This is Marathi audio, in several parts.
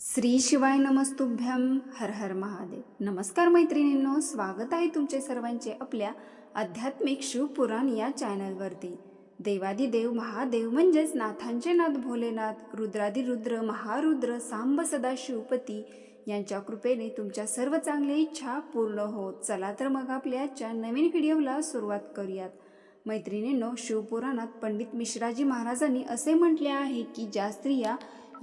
श्री शिवाय नमस्तुभ्यम हर हर महादेव. नमस्कार मैत्रिणींनो स्वागत आहे तुमचे सर्वांचे आपल्या आध्यात्मिक शिवपुराण या चॅनलवरती. देवादिदेव महादेव म्हणजेच नाथांचे नाथ भोलेनाथ रुद्रादिरुद्र महारुद्र सांब सदा शिवपती यांच्या कृपेने तुमच्या सर्व चांगल्या इच्छा पूर्ण होत. चला तर मग आपल्या आजच्या नवीन व्हिडिओला सुरुवात करूयात. मैत्रिणींनो शिवपुराणात पंडित मिश्राजी महाराजांनी असे म्हटले आहे की ज्या स्त्रिया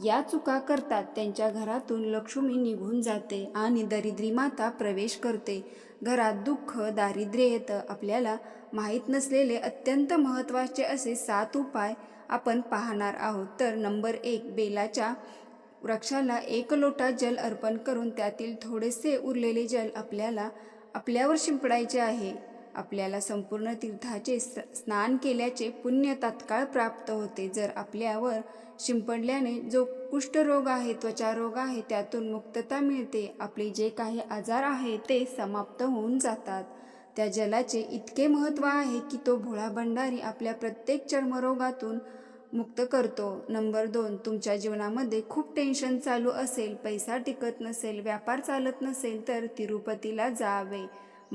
या चुका करतात त्यांच्या घरातून लक्ष्मी निघून जाते आणि दरिद्री माता प्रवेश करते. घरात दुःख दारिद्र्य येतं. आपल्याला माहीत नसलेले अत्यंत महत्त्वाचे असे सात उपाय आपण पाहणार आहोत. तर नंबर एक बेलाच्या वृक्षाला एक लोटा जल अर्पण करून त्यातील थोडेसे उरलेले जल आपल्याला आपल्यावर शिंपडायचे आहे. आपल्याला संपूर्ण तीर्थाचे स्नान केल्याचे पुण्य तात्काळ प्राप्त होते. जर आपल्यावर शिंपडल्याने जो कुष्ठरोग आहे त्वचारोग आहे त्यातून मुक्तता मिळते. आपले जे काही आजार आहे ते समाप्त होऊन जातात. त्या जलाचे इतके महत्त्व आहे की तो भोळा भंडारी आपल्या प्रत्येक चर्मरोगातून मुक्त करतो. नंबर दोन तुमच्या जीवनामध्ये खूप टेन्शन चालू असेल. पैसा टिकत नसेल व्यापार चालत नसेल तर तिरुपतीला जावे.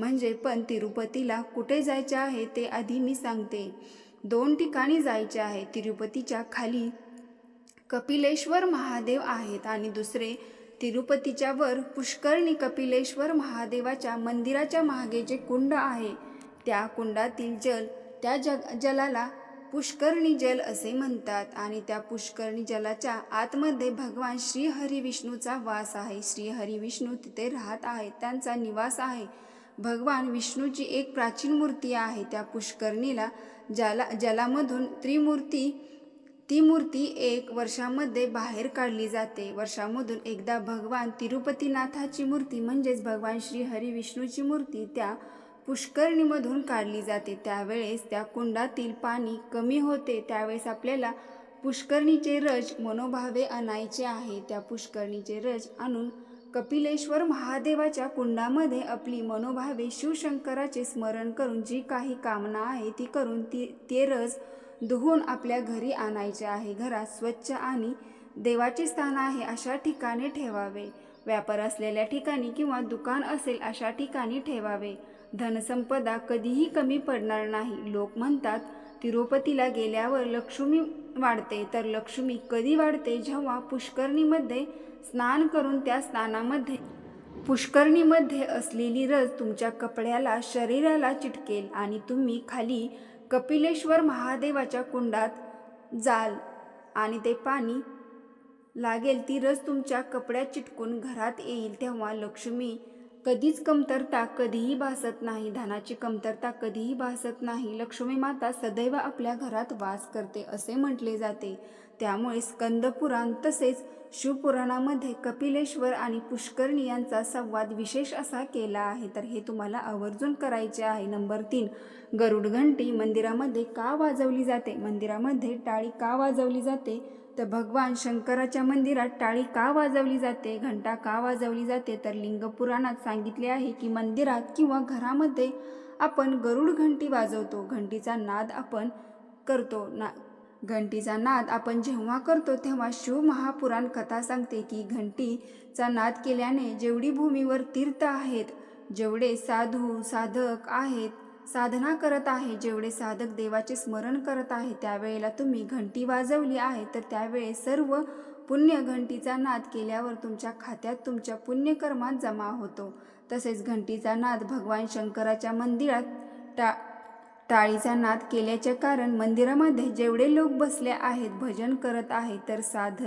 म्हणजे पण तिरुपतीला कुठे जायचे आहे ते आधी मी सांगते. दोन ठिकाणी जायचे आहे. तिरुपतीच्या खाली कपिलेश्वर महादेव आहेत आणि दुसरे तिरुपतीच्या वर पुष्करणी कपिलेश्वर महादेवाच्या मंदिराच्या मागे जे कुंड आहे त्या कुंडातील जल त्या जग जलाला पुष्करणी जल असे म्हणतात आणि त्या पुष्करणी जलाच्या आतमध्ये भगवान श्री हरी विष्णूचा वास आहे. श्री हरी विष्णू तिथे राहत आहेत त्यांचा निवास आहे. भगवान विष्णूची एक प्राचीन मूर्ती आहे त्या पुष्करणीला जला जलामधून त्रिमूर्ती ती मूर्ती एक वर्षामध्ये बाहेर काढली जाते. वर्षामधून एकदा भगवान तिरुपतीनाथाची मूर्ती म्हणजेच भगवान श्री हरी विष्णूची मूर्ती त्या पुष्करणीमधून काढली जाते. त्यावेळेस त्या कुंडातील पाणी कमी होते. त्यावेळेस आपल्याला पुष्करणीचे रज मनोभावे आणायचे आहे. त्या पुष्करणीचे रज आणून कपिलेश्वर महादेवाच्या कुंडामध्ये आपली मनोभावे शिवशंकराचे स्मरण करून जी काही कामना आहे ती करून ती ते रज धुवून आपल्या घरी आणायचे आहे. घरात स्वच्छ आणि देवाचे स्थान आहे अशा ठिकाणी ठेवावे. व्यापार असलेल्या ठिकाणी किंवा दुकान असेल अशा ठिकाणी ठेवावे. धनसंपदा कधीही कमी पडणार नाही. लोक म्हणतात तिरुपतीला गेल्यावर लक्ष्मी वाढते. तर लक्ष्मी कधी वाढते? जेव्हा पुष्करणीमध्ये स्नान करून त्या स्नानामध्ये पुष्करणीमध्ये असलेली रज तुमच्या कपड्याला शरीराला चिटकेल आणि तुम्ही खाली कपिलेश्वर महादेवाच्या कुंडात जाल आणि ते पाणी लागेल ती रस तुमच्या कपड्यात चिटकून घरात येईल. तेव्हा लक्ष्मी कधीच कमतरता कधीही भासत नाही. धनाची कमतरता कधीही भासत नाही. लक्ष्मी माता सदैव आपल्या घरात वास करते असे म्हटले जाते. त्यामुळे स्कंदपुराण तसेच शिवपुराणामध्ये कपिलेश्वर आणि पुष्करणी यांचा संवाद विशेष असा केला आहे. तर हे तुम्हाला आवर्जून करायचे आहे. नंबर तीन गरुड घंटी मंदिरामध्ये का वाजवली जाते? मंदिरामध्ये टाळी का वाजवली जाते? तर भगवान शंकराच्या मंदिरात टाळी का वाजवली जाते? घंटा का वाजवली जाते? तर लिंगपुराणात सांगितले आहे की मंदिरात किंवा घरामध्ये आपण गरुड घंटी वाजवतो. घंटीचा नाद आपण करतो. ना घंटीचा नाद आपण जेव्हा करतो तेव्हा शिव महापुराण कथा सांगते की घंटीचा नाद केल्याने जेवढी भूमीवर तीर्थ आहेत जेवढे साधू साधक आहेत साधना करत आहे. जेवढे साधक देवाचे स्मरण करत आहे त्यावेळेला तुम्ही घंटी वाजवली आहे. तर त्यावेळेस सर्व पुण्य घंटीचा नाद केल्यावर तुमच्या खात्यात तुमच्या पुण्यकर्मात जमा होतो. तसेच घंटीचा नाद भगवान शंकराच्या मंदिरात टा टाळीचा नाद केल्याचे कारण मंदिरामध्ये जेवढे लोक बसले आहेत भजन करत आहेत तर साध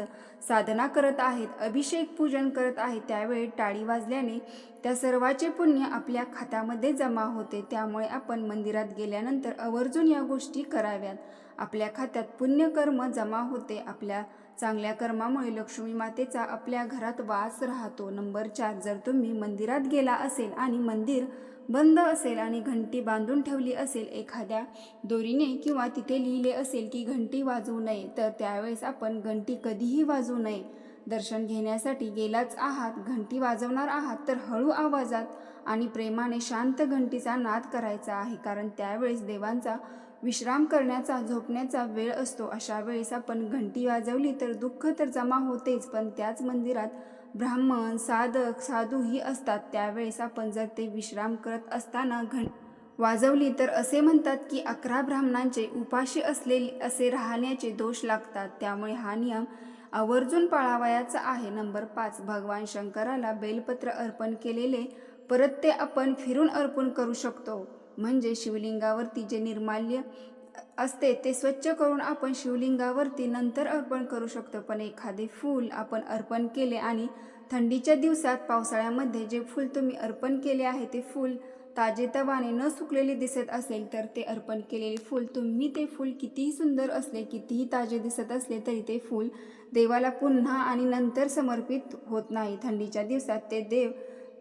साधना करत आहेत अभिषेक पूजन करत आहेत त्यावेळी टाळी वाजल्याने त्या सर्वाचे पुण्य आपल्या खात्यामध्ये जमा होते. त्यामुळे आपण मंदिरात गेल्यानंतर आवर्जून या गोष्टी कराव्यात. आपल्या खात्यात पुण्यकर्म जमा होते. आपल्या चांगल्या कर्मामुळे लक्ष्मी मातेचा आपल्या घरात वास राहतो. नंबर चार जर तुम्ही मंदिरात गेला असेल आणि मंदिर बंद असेल आणि घंटी बांधून ठेवली असेल एखाद्या दोरीने किंवा तिथे लिहिले असेल की घंटी वाजवू नये तर त्यावेळेस आपण घंटी कधीही वाजवू नये. दर्शन घेण्यासाठी गेलाच आहात घंटी वाजवणार आहात तर हळू आवाजात आणि प्रेमाने शांत घंटीचा नाद करायचा आहे कारण त्यावेळेस देवांचा विश्राम करण्याचा झोपण्याचा वेळ असतो. अशा वेळेस आपण घंटी वाजवली तर दुःख तर जमा होतेच पण त्याच मंदिरात ब्राह्मण साधक साधूही असतात. त्यावेळेस आपण जर ते विश्राम करत असताना घण वाजवली तर असे म्हणतात की अकरा ब्राह्मणांचे उपाशी असलेले असे राहण्याचे दोष लागतात. त्यामुळे हा नियम आवर्जून पाळावयाचा आहे. नंबर पाच भगवान शंकराला बेलपत्र अर्पण केलेले परत ते आपण फिरून अर्पण करू शकतो. म्हणजे शिवलिंगावरती जे निर्माल्य असते ते स्वच्छ करून आपण शिवलिंगावरती नंतर अर्पण करू शकतो. पण एखादे फूल आपण अर्पण केले आणि थंडीच्या दिवसात पावसाळ्यामध्ये जे फूल तुम्ही अर्पण केले आहे ते फूल ताजेतवाने न सुकलेले दिसत असेल तर ते अर्पण केलेले फूल तुम्ही ते फूल कितीही सुंदर असले कितीही ताजे दिसत असले तरी ते फूल देवाला पुन्हा आणि नंतर समर्पित होत नाही. थंडीच्या दिवसात ते देव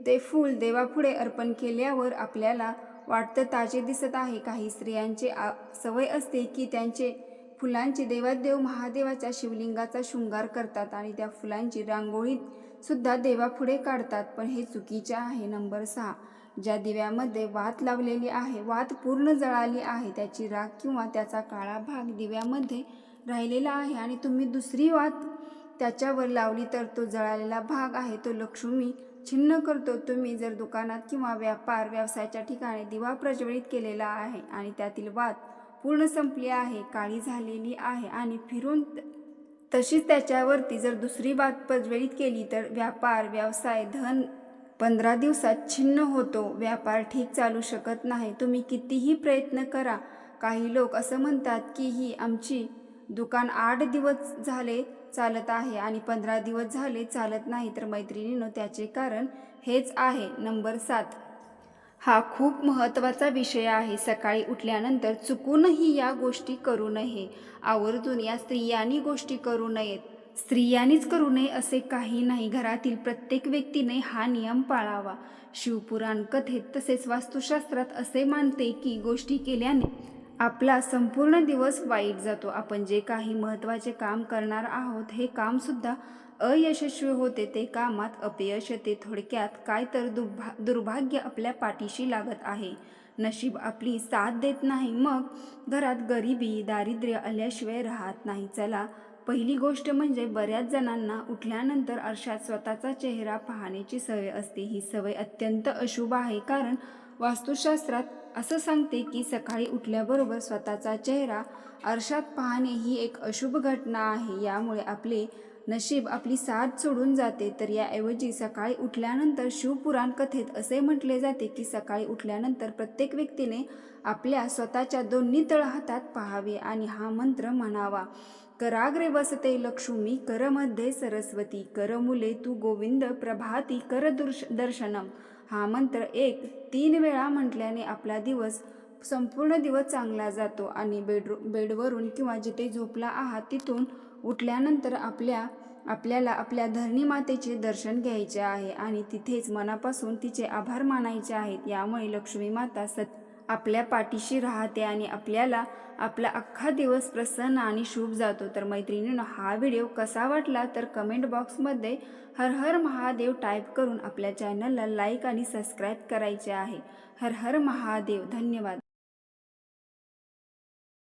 ते फूल देवापुढे अर्पण केल्यावर आपल्याला वाटतं ताजे दिसत आहे. काही स्त्रियांचे आ सवय असते की त्यांचे फुलांचे देवादेव महादेवाच्या शिवलिंगाचा शृंगार करतात आणि त्या फुलांची रांगोळीत सुद्धा देवापुढे काढतात. पण हे चुकीचे आहे नंबर सहा. ज्या दिव्यामध्ये वात लावलेली आहे वात पूर्ण जळाली आहे त्याची राख किंवा त्याचा काळा भाग दिव्यामध्ये राहिलेला आहे आणि तुम्ही दुसरी वात त्याच्यावर लावली तर तो जळालेला भाग आहे तो लक्ष्मी छिन्न करतो तुम्ही जर दुकानात किंवा व्यापार व्यवसायाच्या ठिकाणी दिवा प्रज्वलित केलेला आहे आणि त्यातील वात पूर्ण संपली आहे काळी झालेली आहे आणि फिरून त- तशीच त्याच्यावरती जर दुसरी बात प्रज्वलित केली तर व्यापार व्यवसाय धन पंधरा दिवसात छिन्न होतो. व्यापार ठीक चालू शकत नाही. तुम्ही कितीही प्रयत्न करा. काही लोक असं म्हणतात की ही आमची दुकान आठ दिवस झाले चालत आहे आणि पंधरा दिवस झाले चालत नाही तर मैत्रिणीनं त्याचे कारण हेच आहे नंबर सात. हा खूप महत्त्वाचा विषय आहे. सकाळी उठल्यानंतर चुकूनही या गोष्टी करू नये. आवर्जून या स्त्रियांनी गोष्टी करू नयेत. स्त्रियांनीच करू नये असे काही नाही. घरातील प्रत्येक व्यक्तीने हा नियम पाळावा. शिवपुराण कथेत तसेच वास्तुशास्त्रात असे मानते की गोष्टी केल्याने आपला संपूर्ण दिवस वाईट जातो. आपण जे काही महत्त्वाचे काम करणार आहोत हे कामसुद्धा अयशस्वी होते. ते कामात अपयश येते. थोडक्यात काय तर दुर्भा दुर्भाग्य आपल्या पाठीशी लागत आहे. नशीब आपली साथ देत नाही. मग घरात गरिबी दारिद्र्य आल्याशिवाय राहत नाही. चला पहिली गोष्ट म्हणजे बऱ्याच जणांना उठल्यानंतर आरशात स्वतःचा चेहरा पाहण्याची सवय असते. ही सवय अत्यंत अशुभ आहे. कारण वास्तुशास्त्रात असं सांगते की सकाळी उठल्याबरोबर स्वतःचा चेहरा आरशात पाहणे ही एक अशुभ घटना आहे. यामुळे आपले नशीब आपली साथ सोडून जाते. तर याऐवजी सकाळी उठल्यानंतर शिवपुराण कथेत असे म्हटले जाते की सकाळी उठल्यानंतर प्रत्येक व्यक्तीने आपल्या स्वतःच्या दोन्ही तळहातात पाहावे आणि हा मंत्र म्हणावा कराग्रे वसते लक्ष्मी करमध्ये सरस्वती करमुले तू गोविंद प्रभाती कर दुर्श दर्शनम हा मंत्र एक तीन वेळा म्हटल्याने आपला दिवस संपूर्ण दिवस चांगला जातो आणि बेडरू बेडवरून किंवा जिथे झोपला आहात तिथून उठल्यानंतर आपल्या आपल्याला आपल्या धरणी मातेचे दर्शन घ्यायचे आहे आणि तिथेच मनापासून तिचे आभार मानायचे आहेत. यामुळे लक्ष्मी माता सत आपल्या पाठीशी राहते आणि आपल्याला आपला अख्खा दिवस प्रसन्न आणि शुभ जातो. तर मैत्रिणीनं हा व्हिडिओ कसा वाटला तर कमेंट बॉक्समध्ये हर हर महादेव टाईप करून आपल्या चॅनलला लाईक आणि सबस्क्राईब करायचे आहे. हर हर महादेव धन्यवाद.